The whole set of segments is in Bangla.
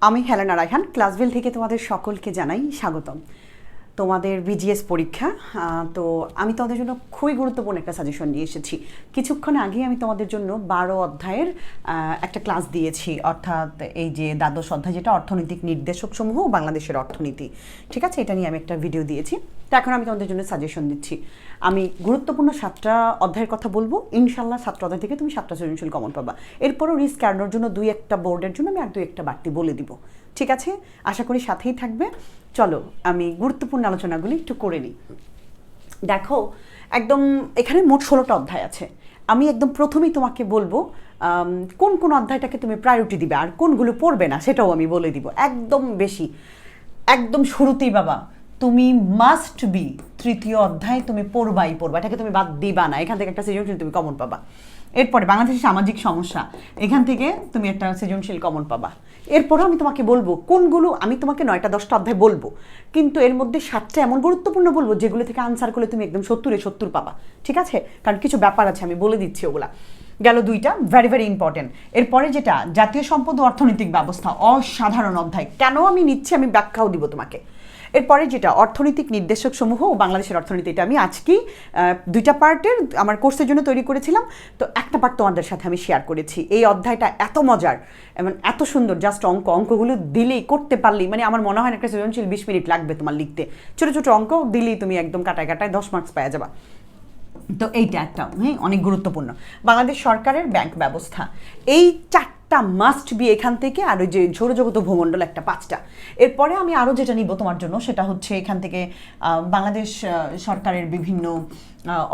আমি হেলেনা রায়হান ক্লাসভিল থেকে তোমাদের সকলকে জানাই স্বাগতম। তোমাদের বিজিএস পরীক্ষা তো আমি তোমাদের জন্য খুবই গুরুত্বপূর্ণ একটা সাজেশন নিয়ে এসেছি। কিছুক্ষণ আগে আমি তোমাদের জন্য বারো অধ্যায়ের একটা ক্লাস দিয়েছি, অর্থাৎ এই যে দ্বাদশ অধ্যায় যেটা অর্থনৈতিক নির্দেশক সমূহ বাংলাদেশের অর্থনীতি। ঠিক আছে? এটা নিয়ে আমি একটা ভিডিও দিয়েছি। তো এখন আমি তোমাদের জন্য সাজেশন দিচ্ছি। আমি গুরুত্বপূর্ণ সাতটা অধ্যায়ের কথা বলব। ইনশাল্লাহ সাতটা অধ্যায় থেকে তুমি সাতটা সৃজনশীল কমন পাবা। এরপরও রিস্ক এড়ানোর জন্য দুই একটা বোর্ডের জন্য আমি আর দুই একটা বাড়তি বলে দিব। ঠিক আছে? আশা করি সাথেই থাকবে। চলো, আমি গুরুত্বপূর্ণ আলোচনাগুলি একটু করে নিই। দেখো, একদম এখানে মোট ষোলোটা অধ্যায় আছে। আমি একদম প্রথমেই তোমাকে বলব কোন কোন অধ্যায়টাকে তুমি প্রায়োরিটি দিবে আর কোনগুলো পড়বে না সেটাও আমি বলে দিব। একদম বেশি। একদম শুরুতেই বাবা, তুমি মাস্ট বি তৃতীয় অধ্যায় তুমি পড়বাই পড়বা। এটাকে তুমি বাদ দিবা না। এখান থেকে একটা সৃজনশীল তুমি কমন পাবা। এরপরে বাংলাদেশের সামাজিক সমস্যা। এখান থেকে তুমি একটা সৃজনশীল কমন পাবা। এরপরও আমি তোমাকে বলব, কোনগুলো আমি তোমাকে নয়টা দশটা অধ্যায় বলব, কিন্তু এর মধ্যে সাতটা এমন গুরুত্বপূর্ণ বলব, যেগুলো থেকে আনসার করলে তুমি একদম সত্তরে সত্তর পাবা। ঠিক আছে? কারণ কিছু ব্যাপার আছে, আমি বলে দিচ্ছি ওগুলা। গেল দুইটা ভেরি ভেরি ইম্পর্টেন্ট এরপরে যেটা, জাতীয় সম্পদ ও অর্থনৈতিক ব্যবস্থা, অসাধারণ অধ্যায়। কেন আমি নিচ্ছি, আমি ব্যাখ্যাও দিব তোমাকে। এরপরে যেটা, অর্থনৈতিক নির্দেশক সমূহ বাংলাদেশের অর্থনীতি, এটা আমি আজকেই দুইটা পার্টের আমার কোর্সের জন্য তৈরি করেছিলাম। তো একটা পার্ট তোমাদের সাথে আমি শেয়ার করেছি। এই অধ্যায়টা এত মজার এবং এত সুন্দর জাস্ট অঙ্ক, অঙ্কগুলো দিলেই, করতে পারলেই মানে আমার মনে হয় না একটা সৃজনশীল বিশ মিনিট লাগবে তোমার লিখতে। ছোটো ছোটো অঙ্ক দিলেই তুমি একদম কাটায় কাটায় দশ মার্কস পাওয়া যাবা। তো এইটা একটা হ্যাঁ অনেক গুরুত্বপূর্ণ। বাংলাদেশ সরকারের ব্যাংক ব্যবস্থা। এই চারটা মাস্ট বি এখান থেকে, আর ওই যে সৌরজগত ভূমণ্ডল একটা পাঁচটা। এরপরে আমি আরও যেটা নিব তোমার জন্য, সেটা হচ্ছে এখান থেকে বাংলাদেশ সরকারের বিভিন্ন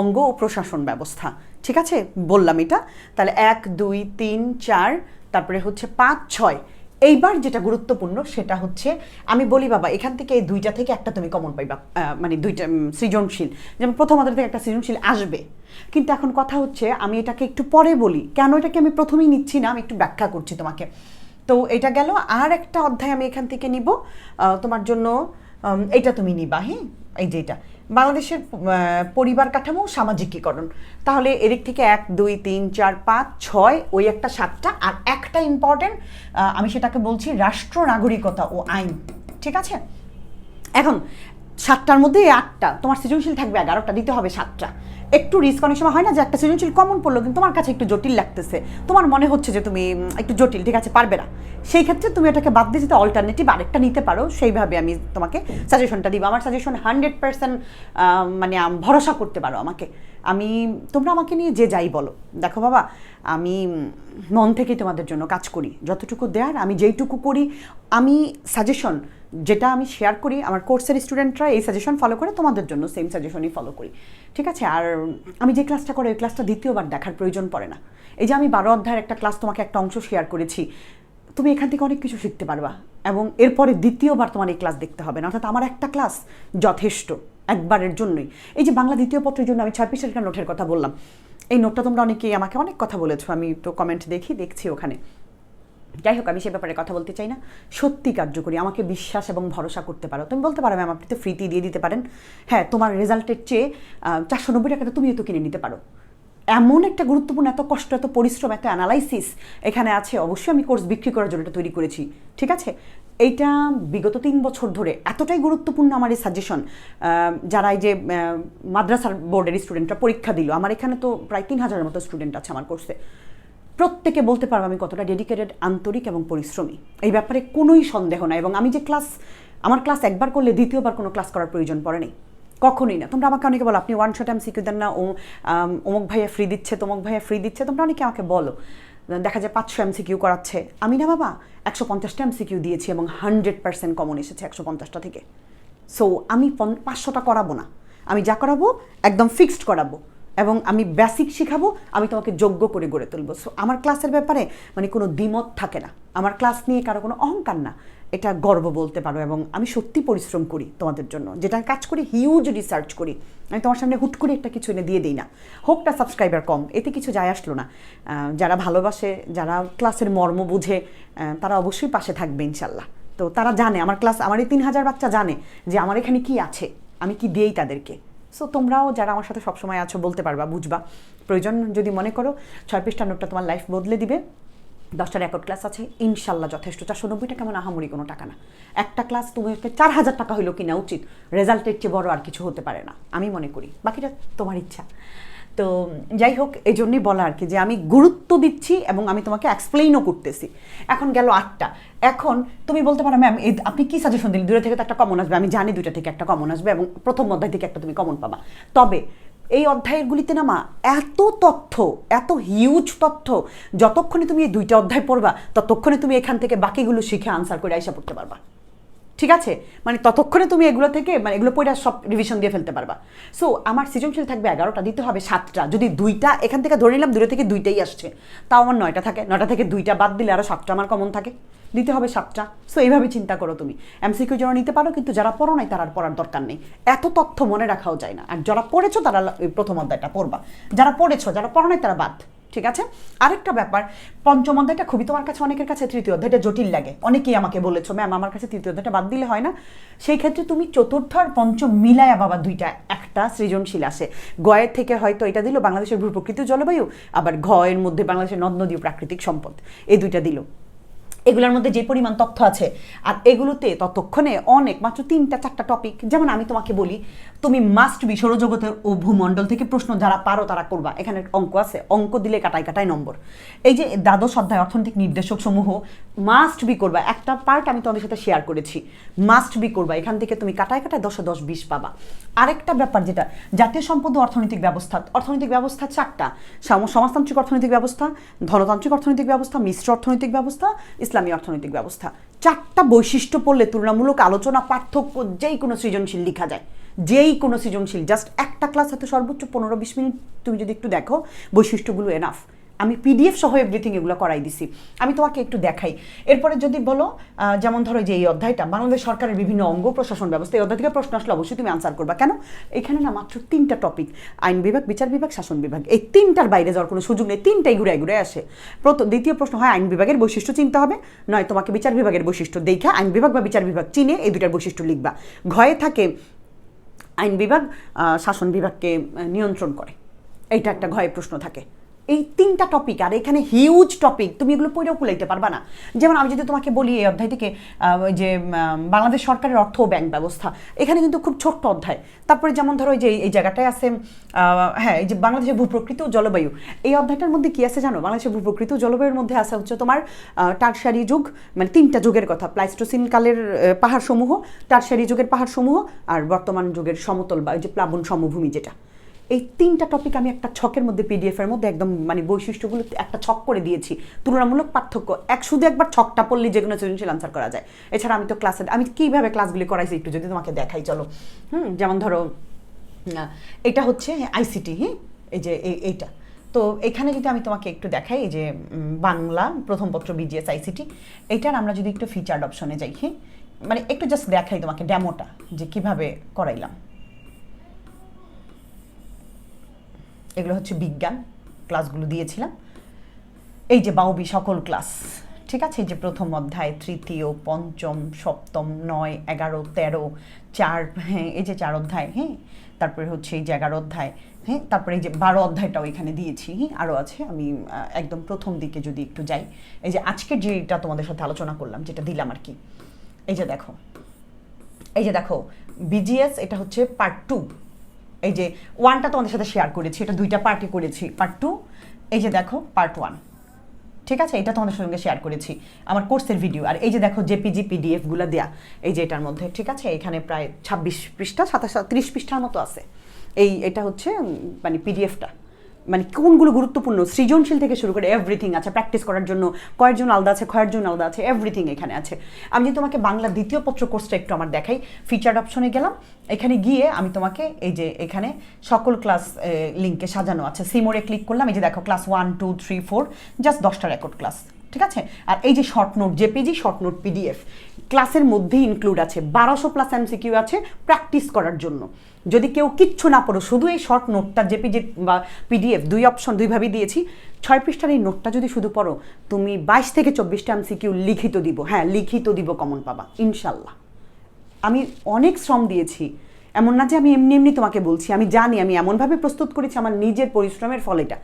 অঙ্গ ও প্রশাসন ব্যবস্থা। ঠিক আছে? বললাম এটা। তাহলে এক, দুই, তিন, চার, তারপরে হচ্ছে পাঁচ, ছয়। এইবার যেটা গুরুত্বপূর্ণ সেটা হচ্ছে, আমি বলি, বাবা, এখান থেকে এই দুইটা থেকে একটা তুমি কমন পাইবা। মানে দুইটা সৃজনশীল। যেমন প্রথম অধ্যায় থেকে একটা সৃজনশীল আসবে। কিন্তু এখন কথা হচ্ছে, আমি এটাকে একটু পরে বলি। কেন এটাকে আমি প্রথমেই নিচ্ছি না? আমি একটু ব্যাখ্যা করছি তোমাকে। তো এটা গেল, আর একটা অধ্যায় আমি এখান থেকে নিব। তোমার জন্য এইটা তুমি নিবা হ্যাঁ? এই যে এটা। বাংলাদেশের পরিবার কাঠামো সামাজিকীকরণ। তাহলে এদিক থেকে এক, দুই, তিন, চার, পাঁচ, ছয়, ওই একটা সাতটা, আর একটা ইম্পর্টেন্ট আমি সেটাকে বলছি রাষ্ট্র নাগরিকতা ও আইন। ঠিক আছে? এখন, সাতটার মধ্যে আটটা, তোমার সৃজনশীল থাকবে এগারোটা, দিতে হবে সাতটা। একটু রিস্ক অনেক সময় হয় না যে একটা সৃজনশীল কমন পড়ল, কিন্তু তোমার কাছে একটু জটিল লাগতেছে। তোমার মনে হচ্ছে যে তুমি একটু জটিল, ঠিক আছে, পারবে না। সেই ক্ষেত্রে তুমি এটাকে বাদ দিয়ে যদি অল্টারনেটিভ আরেকটা নিতে পারো, সেইভাবে আমি তোমাকে সাজেশনটা দিব। আমার সাজেশন হান্ড্রেড পার্সেন্ট মানে ভরসা করতে পারো আমাকে। আমি, তোমরা আমাকে নিয়ে যে যাই বলো। দেখো বাবা, আমি মন থেকেই তোমাদের জন্য কাজ করি। যতটুকু দেয়ার আমি যেইটুকু করি। আমি সাজেশন যেটা আমি শেয়ার করি, আমার কোর্সের স্টুডেন্টরা এই সাজেশন ফলো করে, তোমাদের জন্য সেম সাজেশনই ফলো করি। ঠিক আছে? আর আমি যে ক্লাসটা করি, ওই ক্লাসটা দ্বিতীয়বার দেখার প্রয়োজন পড়ে না। এই যে আমি বারো অধ্যায়ের একটা ক্লাস তোমাকে একটা অংশ শেয়ার করেছি, তুমি এখান থেকে অনেক কিছু শিখতে পারবা। এবং এরপরে দ্বিতীয়বার তোমার এই ক্লাস দেখতে হবে। না, অর্থাৎ আমার একটা ক্লাস যথেষ্ট, একবারের জন্যই। এই যে বাংলা দ্বিতীয় পত্রের জন্য আমি ছাব্বিশ পৃষ্ঠার নোটের কথা বললাম। এই নোটটা তোমরা অনেকেই আমাকে অনেক কথা বলেছ। আমি তো কমেন্ট দেখি, দেখছি ওখানে। যাই হোক, আমি সে ব্যাপারে কথা বলতে চাই না। সত্যি কার্যকরী, আমাকে বিশ্বাস এবং ভরসা করতে পারো। তুমি বলতে পারো ম্যাম আপনি তো ফ্রিতে দিয়ে দিতে পারেন। হ্যাঁ তোমার রেজাল্টের চেয়ে চারশো নব্বই টাকাটা তুমিও তো কিনে নিতে পারো। এমন একটা গুরুত্বপূর্ণ, এত কষ্ট, এত পরিশ্রম, এত অ্যানালাইসিস এখানে আছে। অবশ্যই আমি কোর্স বিক্রি করার জন্য এটা তৈরি করেছি। ঠিক আছে? এইটা বিগত তিন বছর ধরে এতটাই গুরুত্বপূর্ণ আমার এই সাজেশন যারা এই যে মাদ্রাসার বোর্ডের স্টুডেন্টরা পরীক্ষা দিল। আমার এখানে তো প্রায় তিন হাজারের মতো স্টুডেন্ট আছে আমার কোর্সে প্রত্যেকে বলতে পারব আমি কতটা ডেডিকেটেড আন্তরিক এবং পরিশ্রমী। এই ব্যাপারে কোনোই সন্দেহ নাই এবং আমি যে ক্লাস আমার ক্লাস একবার করলে দ্বিতীয়বার কোনো ক্লাস করার প্রয়োজন পড়ে নেই। কখনোই না। তোমরা আমাকে অনেকে বলো আপনি ওয়ান শট এম সিকিউ দেন না আম, অমুক ভাইয়া ফ্রি দিচ্ছে তমুক ভাইয়া ফ্রি দিচ্ছে। তোমরা অনেকে আমাকে বলো দেখা যায় পাঁচশো এম সিকিউ করাচ্ছে। আমি না বাবা একশো পঞ্চাশটা এম সিকিউ দিয়েছি এবং হান্ড্রেড পার্সেন্ট কমন এসেছে একশো পঞ্চাশটা থেকে। সো আমি পাঁচশোটা করাবো না। আমি যা করাবো একদম ফিক্সড করাবো। এবং আমি বেসিক শেখাবো, আমি তোমাকে যোগ্য করে গড়ে তুলবো। সো আমার ক্লাসের ব্যাপারে মানে কোনো দ্বিমত থাকে না। আমার ক্লাস নিয়ে কারও কোনো অহংকার না। এটা গর্ব বলতে পারো এবং আমি সত্যি পরিশ্রম করি তোমাদের জন্য। যেটা কাজ করি হিউজ রিসার্চ করি। আমি তোমার সামনে হুট করে একটা কিছু এনে দিয়ে দিই না। হোকটা সাবস্ক্রাইবার কম, এতে কিছু যায় আসলো না। যারা ভালোবাসে, যারা ক্লাসের মর্ম বুঝে তারা অবশ্যই পাশে থাকবে ইনশাল্লাহ। তো তারা জানে, আমার ক্লাস আমার এই তিন হাজার বাচ্চা জানে যে আমার এখানে কি আছে। আমি কি দিই তাদেরকে। সো তোমরাও যারা আমার সাথে সবসময় আছো, বলতে পারবা, বুঝবা। প্রয়োজন যদি মনে করো, ছয় পৃষ্ঠা নোটটা তোমার লাইফ বদলে দিবে। দশটা রেকর্ড ক্লাস আছে, ইনশাল্লাহ যথেষ্ট। চারশো নব্বইটা টাকা মানে আহামরি কোনো টাকা না। একটা ক্লাস তুমি চার হাজার টাকা হইল কিনা উচিত। রেজাল্টের চেয়ে বড় আর কিছু হতে পারে না। আমি মনে করি। বাকিটা তোমার ইচ্ছা। তো যাই হোক এই জন্যই বলা আর কি যে আমি গুরুত্ব দিচ্ছি এবং আমি তোমাকে এক্সপ্লেইনও করতেছি। এখন গেল আটটা। এখন তুমি বলতে পারো ম্যাম আপনি কি সাজেশন দিলেন? দূরে থেকে তো একটা কমন আসবে। আমি জানি দুইটা থেকে একটা কমন আসবে এবং প্রথম অধ্যায় থেকে একটা তুমি কমন পাবা। তবে এই অধ্যায়গুলিতে না মা, এত তথ্য, এত হিউজ তথ্য, যতক্ষণে তুমি এই দুইটা অধ্যায় পড়বা, ততক্ষণে তুমি এখান থেকে বাকিগুলো শিখে আনসার করে আইসা পড়তে পারবা। ঠিক আছে? মানে ততক্ষণে তুমি এগুলো থেকে মানে এগুলো পড়ে সব রিভিশন দিয়ে ফেলতে পারবা। সো আমার সৃজনশীল থাকবে এগারোটা, দিতে হবে সাতটা। যদি দুইটা, এখান থেকে ধরে নিলাম, দূরে থেকে দুইটাই আসছে, তাও আমার নয়টা থাকে। নয়টা থেকে দুইটা বাদ দিলে আরও সাতটা আমার কমন থাকে। দিতে হবে সাতটা। সো এইভাবে চিন্তা করো তুমি। এমসিকিউ যারা নিতে পারো, কিন্তু যারা পড়ো নাই, তারা আর পড়ার দরকার নেই। এত তথ্য মনে রাখাও যায় না। আর যারা পড়েছো, তারা প্রথম অধ্যায়টা পড়বা। যারা পড়েছো, যারা পড়ো নাই, তারা বাদ। ঠিক আছে? আরেকটা ব্যাপার, পঞ্চম অধ্যায়টা খুবই তোমার কাছে, অনেকের কাছে তৃতীয় অধ্যায়টা জটিল লাগে। অনেকেই আমাকে বলেছ, ম্যাম, আমার কাছে তৃতীয় অধ্যায়টা বাদ দিলে হয় না। সেই ক্ষেত্রে তুমি চতুর্থ আর পঞ্চম মিলায়া বাবা দুইটা, একটা সৃজনশীল আসে গয়ের থেকে হয়তো এটা দিল, বাংলাদেশের ভূপ্রকৃতি জলবায়ু, আবার ঘয়ের মধ্যে বাংলাদেশের নদ নদী প্রাকৃতিক সম্পদ। এই দুইটা দিল। এগুলোর মধ্যে যে পরিমাণ তথ্য আছে, আর এগুলোতে ততক্ষণে অনেক মাত্র তিনটা, চারটা টপিক যেমন আমি তোমাকে বলি, তুমি মাস্ট বি সৌরজগতের ও ভূমণ্ডল থেকে প্রশ্ন যারা পারো তারা করবা। এখানে অঙ্ক আছে, অঙ্ক দিলে কাটাই কাটাই নম্বর। এই যে দ্বাদশ অধ্যায় অর্থনৈতিক নির্দেশক সমূহ মাস্ট বি করবা। একটা পার্ট আমি তোমাদের সাথে শেয়ার করেছি। মাস্ট বি করবা। এখান থেকে তুমি কাটায় কাটায় দশে দশ, বিশ পাবা। আরেকটা ব্যাপার যেটা, জাতীয় সম্পদ অর্থনৈতিক ব্যবস্থা। অর্থনৈতিক ব্যবস্থা চারটা। সমাজতান্ত্রিক অর্থনৈতিক ব্যবস্থা, ধনতান্ত্রিক অর্থনৈতিক ব্যবস্থা, মিশ্র অর্থনৈতিক ব্যবস্থা, ইসলামী অর্থনৈতিক ব্যবস্থা। চারটা বৈশিষ্ট্য পড়লে তুলনামূলক আলোচনা, পার্থক্য যেই কোনো সৃজনশীল লেখা যায়। যেই কোনো সৃজনশীল জাস্ট একটা ক্লাস হয়তো সর্বোচ্চ পনেরো, বিশ মিনিট, তুমি যদি একটু দেখো, বৈশিষ্ট্যগুলো এনাফ আমি পিডিএফ সহ এভরিথিং এগুলো করাই দিছি। আমি তোমাকে একটু দেখাই। এরপরে যদি বলো যেমন ধরো যে এই অধ্যায়টা, বাংলাদেশ সরকারের বিভিন্ন অঙ্গ প্রশাসন ব্যবস্থা, এই অধ্যায় থেকে প্রশ্ন আসলে অবশ্যই তুমি আনসার করবা। কেন? এখানে না মাত্র তিনটা টপিক আইন বিভাগ, বিচার বিভাগ, শাসন বিভাগ। এই তিনটার বাইরে যাওয়ার কোনো সুযোগ নেই, তিনটাই ঘুরে ঘুরে আসে। প্রথম দ্বিতীয় প্রশ্ন হয়, আইন বিভাগের বৈশিষ্ট্য চিনতে হবে, নয়, তোমাকে বিচার বিভাগের বৈশিষ্ট্য দেখা আইন বিভাগ বা বিচার বিভাগ চিনে এই দুটার বৈশিষ্ট্য লিখবা। ঘয়ে থাকে আইন বিভাগ শাসন বিভাগকে নিয়ন্ত্রণ করে। এইটা একটা ঘয়ে প্রশ্ন থাকে। এই তিনটা টপিক আর এখানে হিউজ টপিক তুমি এগুলো পড়েও কুলাইতে পারবা না। যেমন আমি যদি তোমাকে বলি এই অধ্যায় থেকে যে বাংলাদেশ সরকারের অর্থ ব্যাংক ব্যবস্থা এখানে কিন্তু খুব ছোট্ট অধ্যায়। তারপরে যেমন ধরো যে এই জায়গাটায় আছে হ্যাঁ এই যে বাংলাদেশের ভূপ্রকৃতি জলবায়ু। এই অধ্যায়টার মধ্যে কি আছে জানো? বাংলাদেশের ভূপ্রকৃতি জলবায়ুর মধ্যে আছে হচ্ছে তোমার টারসারি যুগ মানে তিনটা যুগের কথা প্লাইস্টোসিন কালের আহ, পাহাড়সমূহ টারসারি যুগের পাহাড়সমূহ আর বর্তমান যুগের সমতল বা ওই যে প্লাবন সমভূমি যেটা। এই তিনটা টপিক আমি একটা ছকের মধ্যে পিডিএফ এর মধ্যে একদম মানে বৈশিষ্ট্যগুলো একটা ছক করে দিয়েছি। তুলনামূলক পার্থক্য। এক শুধু একবার ছকটা পড়লে যে কোনো সৃজনশীল আনসার করা যায়। এছাড়া আমি তো ক্লাসে আমি কীভাবে ক্লাসগুলি করাইছি একটু যদি তোমাকে দেখাই, চলো। হুম, যেমন ধরো এটা হচ্ছে আইসিটি হ্যাঁ এই যে এই- এইটা। তো এখানে যদি আমি তোমাকে একটু দেখাই, এই যে বাংলা প্রথম পত্র বিজিএস আইসিটি এইটার আমরা যদি একটু ফিচার্ড অপশনে যাই হ্যাঁ মানে একটু জাস্ট দেখাই তোমাকে ডেমোটা যে কীভাবে করাইলাম। এগুলো হচ্ছে বিজ্ঞান ক্লাসগুলো দিয়েছিলাম। এই যে বাউবি সকল ক্লাস ঠিক আছে? যে প্রথম অধ্যায়, তৃতীয়, পঞ্চম, সপ্তম, নয়, এগারো, তেরো, চার হ্যাঁ এই যে চার অধ্যায় হ্যাঁ? তারপরে হচ্ছে এই যে এগারো অধ্যায় হ্যাঁ? তারপরে এই যে বারো অধ্যায়টাও এখানে দিয়েছি হ্যাঁ? আরও আছে। আমি একদম প্রথম দিকে যদি একটু যাই। এই যে আজকের যেটা তোমাদের সাথে আলোচনা করলাম, যেটা দিলাম আর কি। এই যে দেখো, এই যে দেখো বিজিএস এটা হচ্ছে পার্ট টু এই যে ওয়ানটা তোমাদের সাথে শেয়ার করেছি, এটা দুইটা পার্টি করেছি। পার্ট টু এই যে দেখো পার্ট ওয়ান ঠিক আছে? এটা তোমাদের সঙ্গে শেয়ার করেছি, আমার কোর্সের ভিডিও আর এই যে দেখো জেপিজি পিডিএফগুলো দেয়া, এই যে এটার মধ্যে, ঠিক আছে? এখানে প্রায় ছাব্বিশ পৃষ্ঠা, সাতাশ, ত্রিশ পৃষ্ঠার মতো আছে। এই, এটা হচ্ছে মানে পিডিএফটা মানে কোনগুলো গুরুত্বপূর্ণ? সৃজনশীল থেকে শুরু করে এভরিথিং আছে। প্র্যাকটিস করার জন্য কয়েকজন আলাদা আছে কয়েকজন আলাদা আছে এভরিথিং এখানে আছে। আমি যদি তোমাকে বাংলা দ্বিতীয় পত্র কোর্সটা একটু আমার দেখাই। ফিচার অপশনে গেলাম। এখানে গিয়ে আমি তোমাকে এই যে এখানে সকল ক্লাস লিঙ্কে সাজানো আছে। সিমোরে ক্লিক করলাম। এই যে দেখো class one two three four just দশটা রেকর্ড ক্লাস ঠিক আছে? আর এই যে short note JPG short note PDF ক্লাসের মধ্যেই ইনক্লুড আছে। বারোশো প্লাস এমসিকিউ আছে প্র্যাকটিস করার জন্য। যদি কেউ কিচ্ছু না পড়ো, শুধু এই শর্ট নোটটা জেপিজি বা পিডিএফ দুই অপশন দুইভাবেই দিয়েছি, ছয় পৃষ্ঠার এই নোটটা যদি শুধু পড়ো, তুমি বাইশ থেকে চব্বিশটা এমসিকিউ লিখিত দিব। হ্যাঁ লিখিত দিব কমন পাবা, ইনশাল্লাহ। আমি অনেক শ্রম দিয়েছি এমন না যে আমি এমনি এমনি তোমাকে বলছি, আমি জানি, আমি এমনভাবে প্রস্তুত করেছি, আমার নিজের পরিশ্রমের ফল এটা।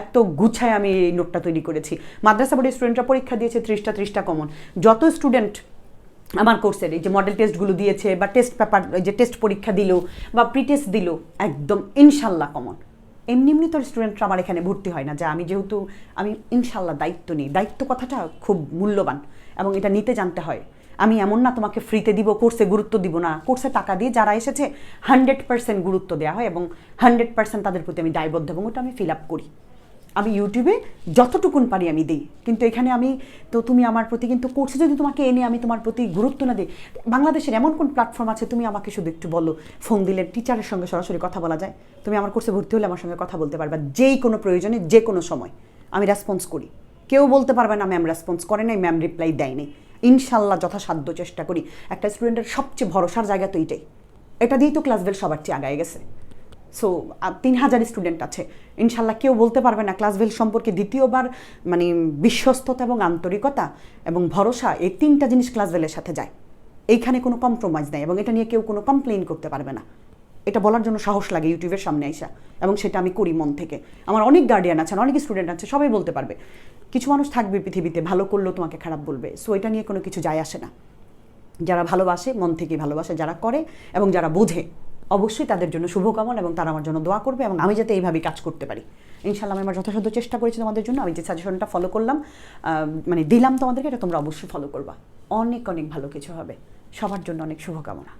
এত গুছায় আমি এই নোটটা তৈরি করেছি। মাদ্রাসা বোর্ডের স্টুডেন্টরা পরীক্ষা দিয়েছে ত্রিশটা ত্রিশটা কমন যত স্টুডেন্ট আমার কোর্সের এই যে মডেল টেস্টগুলো দিয়েছে বা টেস্ট পেপার যে টেস্ট পরীক্ষা দিল বা প্রি টেস্ট দিল, একদম ইনশাল্লাহ কমন এমনি এমনি তোর স্টুডেন্টরা আমার এখানে ভর্তি হয় না, যে আমি যেহেতু, আমি ইনশাল্লাহ দায়িত্ব নিই। দায়িত্ব কথাটা খুব মূল্যবান এবং এটা নিতে জানতে হয়। আমি এমন না তোমাকে ফ্রিতে দিব কোর্সে গুরুত্ব দিব না। কোর্সে টাকা দিয়ে যারা এসেছে হান্ড্রেড পার্সেন্ট গুরুত্ব দেওয়া হয় এবং হান্ড্রেড পার্সেন্ট তাদের প্রতি আমি দায়বদ্ধ এবং ওটা আমি ফিল আপ করি। আমি ইউটিউবে যতটুকুন পারি আমি দিই। কিন্তু এখানে আমি, তো তুমি আমার প্রতি কিন্তু কোর্সে যদি তোমাকে এনে আমি তোমার প্রতি গুরুত্ব না দিই, বাংলাদেশের এমন কোন প্ল্যাটফর্ম আছে, তুমি আমাকে শুধু একটু বলো। ফোন দিলে টিচারের সঙ্গে সরাসরি কথা বলা যায়। তুমি আমার কোর্সে ভর্তি হলে আমার সঙ্গে কথা বলতে পারবা যেই কোনো প্রয়োজনে যে কোনো সময়। আমি রেসপন্স করি। কেউ বলতে পারবে না ম্যাম রেসপন্স করে নাই ম্যাম রিপ্লাই দেয়নি ইনশাল্লাহ যথাসাধ্য চেষ্টা করি। একটা স্টুডেন্টের সবচেয়ে ভরসার জায়গা তো এইটাই এটা দিয়েই তো ক্লাস বেল সবার চেয়ে আগায় গেছে। সো তিন হাজার স্টুডেন্ট আছে। ইনশাল্লাহ কেউ বলতে পারবে না ক্লাস ভেল সম্পর্কে দ্বিতীয়বার মানে বিশ্বস্ততা এবং আন্তরিকতা এবং ভরসা, এই তিনটা জিনিস ক্লাস ভেলের সাথে যায়। এইখানে কোনো কম্প্রোমাইজ নেই এবং এটা নিয়ে কেউ কোনো কমপ্লেন করতে পারবে না। এটা বলার জন্য সাহস লাগে ইউটিউবের সামনে আইসা এবং সেটা আমি করি মন থেকে। আমার অনেক গার্ডিয়ান আছেন, অনেক স্টুডেন্ট আছে, সবাই বলতে পারবে। কিছু মানুষ থাকবে পৃথিবীতে, ভালো করলেও তোমাকে খারাপ বলবে। সো এটা নিয়ে কোনো কিছু যায় আসে না। যারা ভালোবাসে, মন থেকে ভালোবাসে, যারা করে এবং যারা বোঝে, অবশ্যই তাদের জন্য শুভকামনা এবং তারা আমার জন্য দোয়া করবে এবং আমি যাতে এইভাবেই কাজ করতে পারি। ইনশাল্লাহ আমি আমার যথাসাধ্য চেষ্টা করেছি তোমাদের জন্য। আমি যে সাজেশনটা ফলো করলাম মানে দিলাম তোমাদেরকে, এটা তোমরা অবশ্যই ফলো করবা। অনেক অনেক ভালো কিছু হবে। সবার জন্য অনেক শুভকামনা।